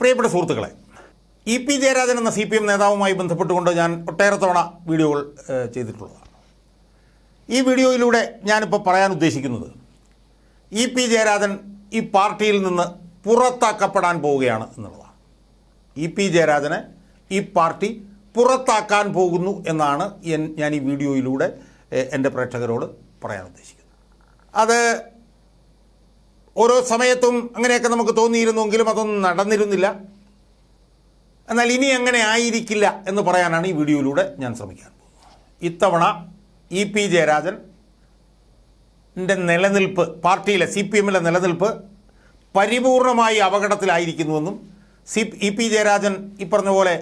പ്രിയപ്പെട്ട സുഹൃത്തുക്കളെ E P Jayarajan എന്ന സി പി എം നേതാവുമായി ബന്ധപ്പെട്ടുകൊണ്ട് ഞാൻ ഒട്ടേറെ തവണ വീഡിയോകൾ ചെയ്തിട്ടുള്ളതാണ്. ഈ വീഡിയോയിലൂടെ ഞാനിപ്പോൾ പറയാൻ ഉദ്ദേശിക്കുന്നത് ഇ പി ജയരാജൻ ഈ പാർട്ടിയിൽ നിന്ന് പുറത്താക്കപ്പെടാൻ പോവുകയാണ് എന്നുള്ളതാണ്. ഇ പി ജയരാജനെ ഈ പാർട്ടി പുറത്താക്കാൻ പോകുന്നു എന്നാണ് ഞാൻ ഈ വീഡിയോയിലൂടെ എന്റെ പ്രേക്ഷകരോട് പറയാൻ ഉദ്ദേശിക്കുന്നത്. അത് ഓരോ സമയത്തും അങ്ങനെയൊക്കെ നമുക്ക് തോന്നിയിരുന്നുവെങ്കിലും അതൊന്നും നടന്നിരുന്നില്ല. എന്നാൽ ഇനി അങ്ങനെ ആയിരിക്കില്ല എന്ന് പറയാനാണ് ഈ വീഡിയോയിലൂടെ ഞാൻ ശ്രമിക്കാൻ പോകുന്നത്. ഇത്തവണ ഇ പി ജയരാജൻ നിലനിൽപ്പ് പാർട്ടിയിലെ സി പി എമ്മിലെ നിലനിൽപ്പ് പരിപൂർണമായി അപകടത്തിലായിരിക്കുന്നുവെന്നും സി ഇ പി ജയരാജൻ ഈ പറഞ്ഞ പോലെ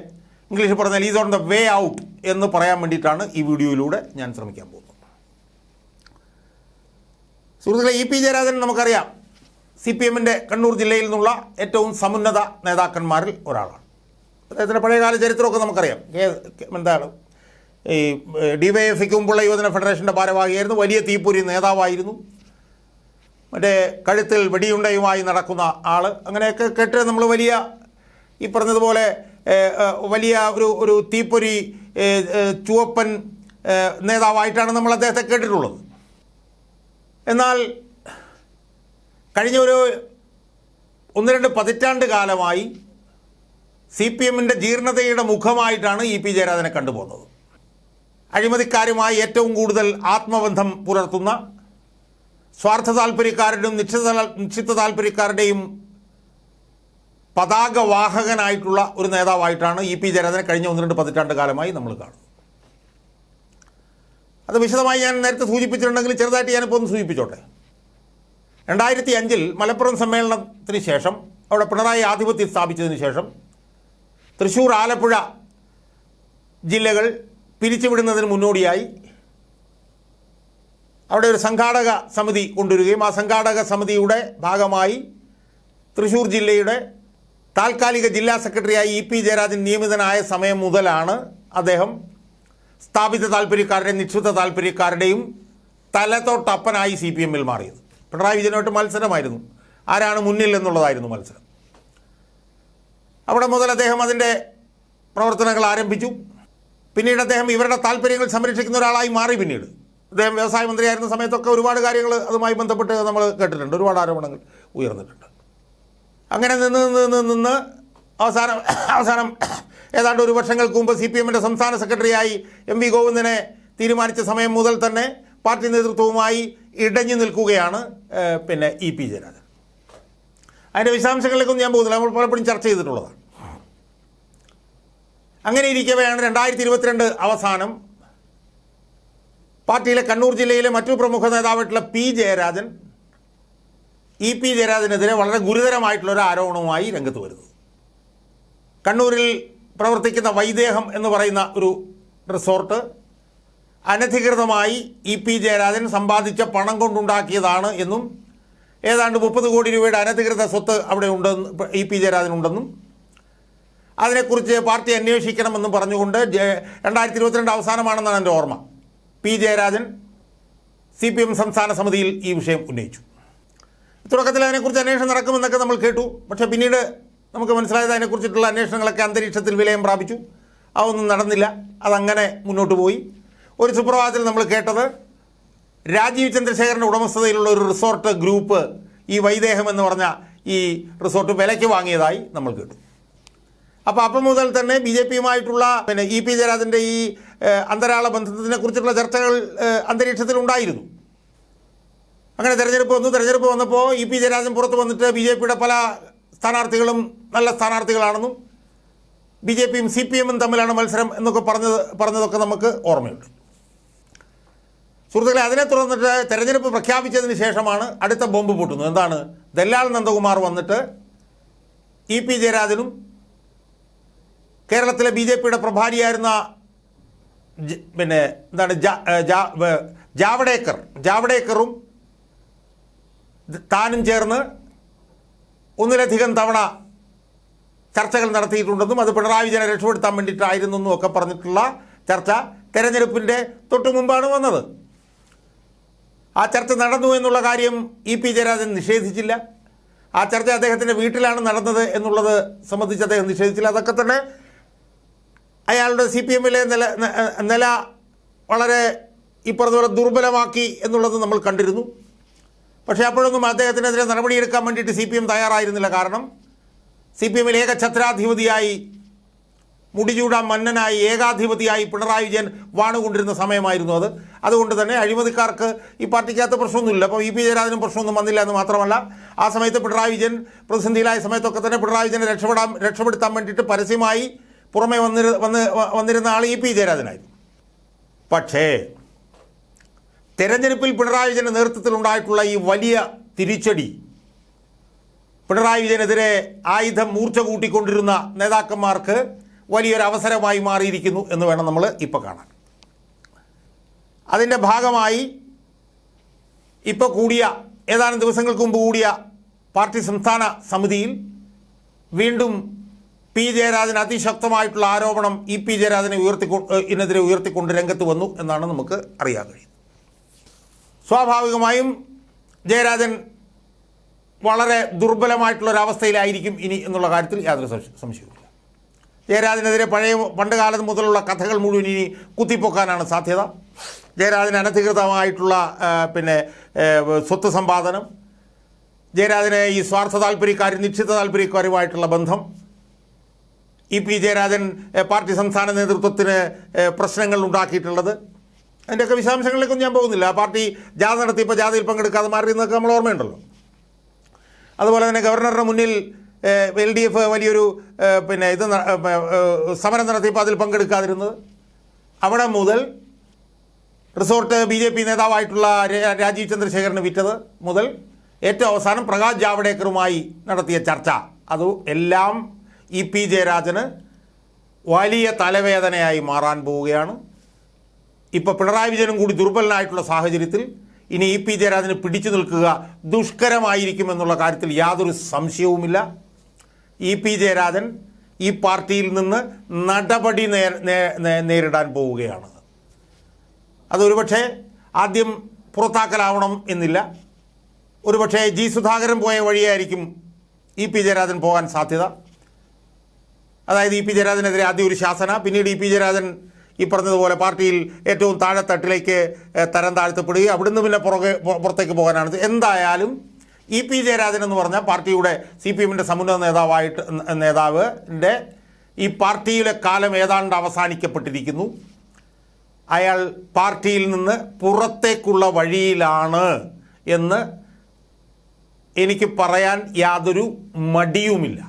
ഇംഗ്ലീഷിൽ പറഞ്ഞാൽ is on the way out എന്ന് പറയാൻ വേണ്ടിയിട്ടാണ് ഈ വീഡിയോയിലൂടെ ഞാൻ ശ്രമിക്കാൻ പോകുന്നത്. സുഹൃത്തുക്കളെ ഇ പി ജയരാജൻ നമുക്കറിയാം സി പി എമ്മിന്റെ കണ്ണൂർ ജില്ലയിൽ നിന്നുള്ള ഏറ്റവും സമുന്നത നേതാക്കന്മാരിൽ ഒരാളാണ്. അദ്ദേഹത്തിന്റെ പഴയകാല ചരിത്രമൊക്കെ നമുക്കറിയാം. കേ- എന്താണ് ഈ ഡി വൈ എഫ് മുമ്പുള്ള യുവജന ഫെഡറേഷന്റെ ഭാരവാഹിയായിരുന്നു. വലിയ തീപ്പൊരി നേതാവായിരുന്നു. മറ്റേ കഴുത്തിൽ വെടിയുണ്ടയുമായി നടക്കുന്ന ആൾ അങ്ങനെയൊക്കെ കേട്ട് നമ്മൾ വലിയ ഈ പറഞ്ഞതുപോലെ വലിയ ഒരു ഒരു തീപ്പൊരി ചുവപ്പൻ നേതാവായിട്ടാണ് നമ്മൾ അദ്ദേഹത്തെ കേട്ടിട്ടുള്ളത്. എന്നാൽ കഴിഞ്ഞ ഒരു ഒന്ന് രണ്ട് പതിറ്റാണ്ട് കാലമായി സി പി എമ്മിന്റെ ജീർണതയുടെ മുഖമായിട്ടാണ് ഇ പി ജയരാജനെ കണ്ടുപോകുന്നത്. അഴിമതിക്കാരുമായി ഏറ്റവും കൂടുതൽ ആത്മബന്ധം പുലർത്തുന്ന സ്വാർത്ഥ താല്പര്യക്കാരുടെയും നിശ്ചിത നിശ്ചിത താല്പര്യക്കാരുടെയും പതാകവാഹകനായിട്ടുള്ള ഒരു നേതാവായിട്ടാണ് ഇ പി ജയരാജനെ കഴിഞ്ഞ ഒന്ന് രണ്ട് പതിറ്റാണ്ട് കാലമായി നമ്മൾ കാണുന്നത്. അത് വിശദമായി ഞാൻ നേരത്തെ സൂചിപ്പിച്ചിട്ടുണ്ടെങ്കിൽ ചെറുതായിട്ട് ഞാനിപ്പോൾ ഒന്ന് സൂചിപ്പിച്ചോട്ടെ. രണ്ടായിരത്തി അഞ്ചിൽ മലപ്പുറം സമ്മേളനത്തിന് ശേഷം അവിടെ പിണറായി ആധിപത്യം സ്ഥാപിച്ചതിന് ശേഷം തൃശ്ശൂർ ആലപ്പുഴ ജില്ലകൾ പിരിച്ചുവിടുന്നതിന് മുന്നോടിയായി അവിടെ ഒരു സംഘാടക സമിതി കൊണ്ടുവരികയും ആ സംഘാടക സമിതിയുടെ ഭാഗമായി തൃശ്ശൂർ ജില്ലയുടെ താൽക്കാലിക ജില്ലാ സെക്രട്ടറിയായി ഇ പി ജയരാജൻ നിയമിതനായ സമയം മുതലാണ് അദ്ദേഹം സ്ഥാപിത താല്പര്യക്കാരുടെയും നിശ്ചിത താല്പര്യക്കാരുടെയും തലത്തോട്ടപ്പനായി സി പി എമ്മിൽ മാറിയത്. പിണറായി വിജയനുമായിട്ട് മത്സരമായിരുന്നു. ആരാണ് മുന്നിൽ എന്നുള്ളതായിരുന്നു മത്സരം. അവിടെ മുതൽ അദ്ദേഹം അതിന്റെ പ്രവർത്തനങ്ങൾ ആരംഭിച്ചു. പിന്നീട് അദ്ദേഹം ഇവരുടെ താല്പര്യങ്ങൾ സംരക്ഷിക്കുന്ന ഒരാളായി മാറി പിന്നീട്. അദ്ദേഹം വ്യവസായ മന്ത്രിയായിരുന്ന സമയത്തൊക്കെ ഒരുപാട് കാര്യങ്ങൾ അതുമായി ബന്ധപ്പെട്ട് നമ്മൾ കേട്ടിട്ടുണ്ട്. ഒരുപാട് ആരോപണങ്ങൾ ഉയർന്നിട്ടുണ്ട്. അങ്ങനെ നിന്ന് നിന്ന് നിന്ന് നിന്ന് അവസാനം അവസാനം ഏതാണ്ട് ഒരു വർഷങ്ങൾക്ക് മുമ്പ് സി പി എമ്മിന്റെ സംസ്ഥാന സെക്രട്ടറിയായി എം വി ഗോവിന്ദനെ തീരുമാനിച്ച സമയം മുതൽ തന്നെ പാർട്ടി നേതൃത്വവുമായി ഇടഞ്ഞു നിൽക്കുകയാണ് പിന്നെ ഇ പി ജയരാജൻ. അതിന്റെ വിശദാംശങ്ങളിലേക്കൊന്നും ഞാൻ പോകുന്നില്ല. നമ്മൾ പലപ്പോഴും ചർച്ച ചെയ്തിട്ടുള്ളതാണ്. അങ്ങനെ ഇരിക്കവെയാണ് രണ്ടായിരത്തി ഇരുപത്തിരണ്ട് അവസാനം പാർട്ടിയിലെ കണ്ണൂർ ജില്ലയിലെ മറ്റു പ്രമുഖ നേതാവായിട്ടുള്ള പി ജയരാജൻ ഇ പി ജയരാജനെതിരെ വളരെ ഗുരുതരമായിട്ടുള്ള ഒരു ആരോപണവുമായി രംഗത്ത് വരുന്നത്. കണ്ണൂരിൽ പ്രവർത്തിക്കുന്ന വൈദേഹം എന്ന് പറയുന്ന ഒരു റിസോർട്ട് അനധികൃതമായി ഇ പി ജയരാജൻ സമ്പാദിച്ച പണം കൊണ്ടുണ്ടാക്കിയതാണ് എന്നും ഏതാണ്ട് മുപ്പത് കോടി രൂപയുടെ അനധികൃത സ്വത്ത് അവിടെ ഉണ്ടെന്ന് ഇ പി ജയരാജൻ ഉണ്ടെന്നും അതിനെക്കുറിച്ച് പാർട്ടി അന്വേഷിക്കണമെന്നും പറഞ്ഞുകൊണ്ട് രണ്ടായിരത്തി ഇരുപത്തിരണ്ട് അവസാനമാണെന്നാണ് എന്റെ ഓർമ്മ. P Jayarajan C P M സംസ്ഥാന സമിതിയിൽ ഈ വിഷയം ഉന്നയിച്ചു. തുടക്കത്തിൽ അതിനെക്കുറിച്ച് അന്വേഷണം നടക്കുമെന്നൊക്കെ നമ്മൾ കേട്ടു. പക്ഷേ പിന്നീട് നമുക്ക് മനസ്സിലായത് അതിനെക്കുറിച്ചിട്ടുള്ള അന്വേഷണങ്ങളൊക്കെ അന്തരീക്ഷത്തിൽ വിലയം പ്രാപിച്ചു. അതൊന്നും നടന്നില്ല. അതങ്ങനെ മുന്നോട്ട് പോയി. ഒരു സുപ്രഭാതത്തിൽ നമ്മൾ കേട്ടത് രാജീവ് ചന്ദ്രശേഖരന്റെ ഉടമസ്ഥതയിലുള്ള ഒരു റിസോർട്ട് ഗ്രൂപ്പ് ഈ വൈദേഹം എന്ന് പറഞ്ഞ ഈ റിസോർട്ട് വിലയ്ക്ക് വാങ്ങിയതായി നമ്മൾ കേട്ടു. അപ്പോൾ അപ്പം മുതൽ തന്നെ ബി ജെ പിയുമായിട്ടുള്ള പിന്നെ ഇ പി ജയരാജന്റെ ഈ അന്തരാള ബന്ധത്തിനെ കുറിച്ചിട്ടുള്ള ചർച്ചകൾ ഉണ്ടായിരുന്നു. അങ്ങനെ തെരഞ്ഞെടുപ്പ് വന്നു തെരഞ്ഞെടുപ്പ് വന്നപ്പോൾ ഇ പി ജയരാജൻ പുറത്ത് വന്നിട്ട് ബി ജെ പിയുടെ പല സ്ഥാനാർത്ഥികളും നല്ല സ്ഥാനാർത്ഥികളാണെന്നും ബി ജെ പിയും സി പി എമ്മും തമ്മിലാണ് മത്സരം എന്നൊക്കെ പറഞ്ഞത് പറഞ്ഞതൊക്കെ നമുക്ക് ഓർമ്മയുണ്ട്. സുഹൃത്തുക്കളെ അതിനെ തുടർന്നിട്ട് തെരഞ്ഞെടുപ്പ് പ്രഖ്യാപിച്ചതിന് ശേഷമാണ് അടുത്ത ബോംബ് പൊട്ടുന്നത്. എന്താണ്? ദല്ലാൽ നന്ദകുമാർ വന്നിട്ട് ഇ പി ജയരാജനും കേരളത്തിലെ ബി ജെ പിയുടെ പ്രഭാരിയായിരുന്ന പിന്നെ എന്താണ് ജാവ്ഡേക്കർ ജാവ്ഡേക്കറും താനും ചേർന്ന് ഒന്നിലധികം തവണ ചർച്ചകൾ നടത്തിയിട്ടുണ്ടെന്നും അത് പിണറായി വിജയനെ രക്ഷപ്പെടുത്താൻ വേണ്ടിയിട്ടായിരുന്നു എന്നും ഒക്കെ പറഞ്ഞിട്ടുള്ള ചർച്ച തെരഞ്ഞെടുപ്പിന്റെ തൊട്ടു മുമ്പാണ് വന്നത്. ആ ചർച്ച നടന്നു എന്നുള്ള കാര്യം ഇ പി ജയരാജൻ നിഷേധിച്ചില്ല. ആ ചർച്ച അദ്ദേഹത്തിന്റെ വീട്ടിലാണ് നടന്നത് എന്നുള്ളത് സംബന്ധിച്ച് അദ്ദേഹം നിഷേധിച്ചില്ല. അതൊക്കെ തന്നെ അയാളുടെ സി പി എമ്മിലെ നില നില വളരെ ഈ ദുർബലമാക്കി എന്നുള്ളത് നമ്മൾ കണ്ടിരുന്നു. പക്ഷേ അപ്പോഴൊന്നും അദ്ദേഹത്തിനെതിരെ നടപടിയെടുക്കാൻ വേണ്ടിയിട്ട് സി പി എം തയ്യാറായിരുന്നില്ല. കാരണം സി പി എമ്മിൽ ഏകഛത്രാധിപതിയായി മുടിചൂടാൻ മന്നനായി ഏകാധിപതിയായി പിണറായി വിജയൻ വാണുകൊണ്ടിരുന്ന സമയമായിരുന്നു അത്. അതുകൊണ്ട് തന്നെ അഴിമതിക്കാർക്ക് ഈ പാർട്ടിക്കകത്ത് പ്രശ്നമൊന്നുമില്ല. അപ്പോൾ ഇ പി ജയരാജനും പ്രശ്നമൊന്നും വന്നില്ല എന്ന് മാത്രമല്ല ആ സമയത്ത് പിണറായി വിജയൻ പ്രതിസന്ധിയിലായ സമയത്തൊക്കെ തന്നെ പിണറായി വിജയനെ രക്ഷപ്പെടാൻ രക്ഷപ്പെടുത്താൻ വേണ്ടിയിട്ട് പരസ്യമായി പുറമെ വന്നിരു വന്ന് വന്നിരുന്ന ആൾ ഇ പി ജയരാജനായിരുന്നു. പക്ഷേ തെരഞ്ഞെടുപ്പിൽ പിണറായി വിജയന്റെ നേതൃത്വത്തിലുണ്ടായിട്ടുള്ള ഈ വലിയ തിരിച്ചടി പിണറായി വിജയനെതിരെ ആയുധം മൂർച്ച കൂട്ടിക്കൊണ്ടിരുന്ന നേതാക്കന്മാർക്ക് വലിയൊരു അവസരമായി മാറിയിരിക്കുന്നു എന്ന് വേണം നമ്മൾ ഇപ്പോൾ കാണാൻ. അതിന്റെ ഭാഗമായി ഇപ്പോൾ കൂടിയ ഏതാനും ദിവസങ്ങൾക്ക് മുമ്പ് കൂടിയ പാർട്ടി സംസ്ഥാന സമിതിയിൽ വീണ്ടും പി ജയരാജൻ അതിശക്തമായിട്ടുള്ള ആരോപണം ഇ പി ജയരാജനെ ഉയർത്തിക്കൊ ഇതിനെതിരെ ഉയർത്തിക്കൊണ്ട് രംഗത്ത് വന്നു എന്നാണ് നമുക്ക് അറിയാൻ കഴിയുന്നത്. സ്വാഭാവികമായും ജയരാജൻ വളരെ ദുർബലമായിട്ടുള്ള ഒരു അവസ്ഥയിലായിരിക്കും ഇനി എന്നുള്ള കാര്യത്തിൽ യാതൊരു സംശ- സംശയവുമില്ല. ജയരാജനെതിരെ പഴയ പണ്ട് കാലം മുതലുള്ള കഥകൾ മുഴുവൻ ഇനി കുത്തിപ്പൊക്കാനാണ് സാധ്യത. ജയരാജന് അനധികൃതമായിട്ടുള്ള പിന്നെ സ്വത്ത് സമ്പാദനം. ജയരാജന് ഈ സ്വാർത്ഥ താല്പര്യക്കാരും നിശ്ചിത താല്പര്യക്കാരുമായിട്ടുള്ള ബന്ധം. ഇ പി ജയരാജൻ പാർട്ടി സംസ്ഥാന നേതൃത്വത്തിന് പ്രശ്നങ്ങൾ ഉണ്ടാക്കിയിട്ടുള്ളത്. അതിന്റെയൊക്കെ വിശദാംശങ്ങളിലേക്കൊന്നും ഞാൻ പോകുന്നില്ല. പാർട്ടി ജാഥ നടത്തിയപ്പോൾ ജാഥയിൽ പങ്കെടുക്കാതെ മാറി എന്നൊക്കെ നമ്മൾ ഓർമ്മയുണ്ടല്ലോ. അതുപോലെ തന്നെ ഗവർണറുടെ മുന്നിൽ എൽ ഡി എഫ് വലിയൊരു പിന്നെ ഇത് സമരം നടത്തിയപ്പോൾ അതിൽ പങ്കെടുക്കാതിരുന്നത്? അവിടെ മുതൽ റിസോർട്ട് ബി ജെ പി നേതാവായിട്ടുള്ള രാജീവ് ചന്ദ്രശേഖരന് വിറ്റത് മുതൽ ഏറ്റവും അവസാനം പ്രകാശ് ജാവ്ഡേക്കറുമായി നടത്തിയ ചർച്ച. അത് എല്ലാം ഇ പി ജയരാജന് വലിയ തലവേദനയായി മാറാൻ പോവുകയാണ്. ഇപ്പോൾ പിണറായി വിജയനും കൂടി ദുർബലനായിട്ടുള്ള സാഹചര്യത്തിൽ ഇനി ഇ പി ജയരാജന് പിടിച്ചു നിൽക്കുക ദുഷ്കരമായിരിക്കുമെന്നുള്ള കാര്യത്തിൽ യാതൊരു സംശയവുമില്ല. ഇ പി ജയരാജൻ ഈ പാർട്ടിയിൽ നിന്ന് നടപടി നേരിടാൻ പോവുകയാണ്. അതൊരുപക്ഷെ ആദ്യം പുറത്താക്കലാവണം എന്നില്ല. ഒരുപക്ഷെ ജി സുധാകരൻ പോയ വഴിയായിരിക്കും ഇ പി ജയരാജൻ പോകാൻ സാധ്യത. അതായത് ഇ പി ജയരാജനെതിരെ ആദ്യം ഒരു ശാസന പിന്നീട് ഇ പി ജയരാജൻ ഈ പറഞ്ഞതുപോലെ പാർട്ടിയിൽ ഏറ്റവും താഴെത്തട്ടിലേക്ക് തരം താഴ്ത്തപ്പെടുകയും അവിടുന്ന് പിന്നെ പുറകെ പുറത്തേക്ക് പോകാനാണ്. എന്തായാലും ഇ പി ജയരാജൻ എന്ന് പറഞ്ഞാൽ പാർട്ടിയുടെ സി പി എമ്മിന്റെ സമുന്നത നേതാവായിട്ട് നേതാവിന്റെ ഈ പാർട്ടിയിലെ കാലം ഏതാണ്ട് അവസാനിക്കപ്പെട്ടിരിക്കുന്നു. അയാൾ പാർട്ടിയിൽ നിന്ന് പുറത്തേക്കുള്ള വഴിയിലാണ് എന്ന് എനിക്ക് പറയാൻ യാതൊരു മടിയുമില്ല.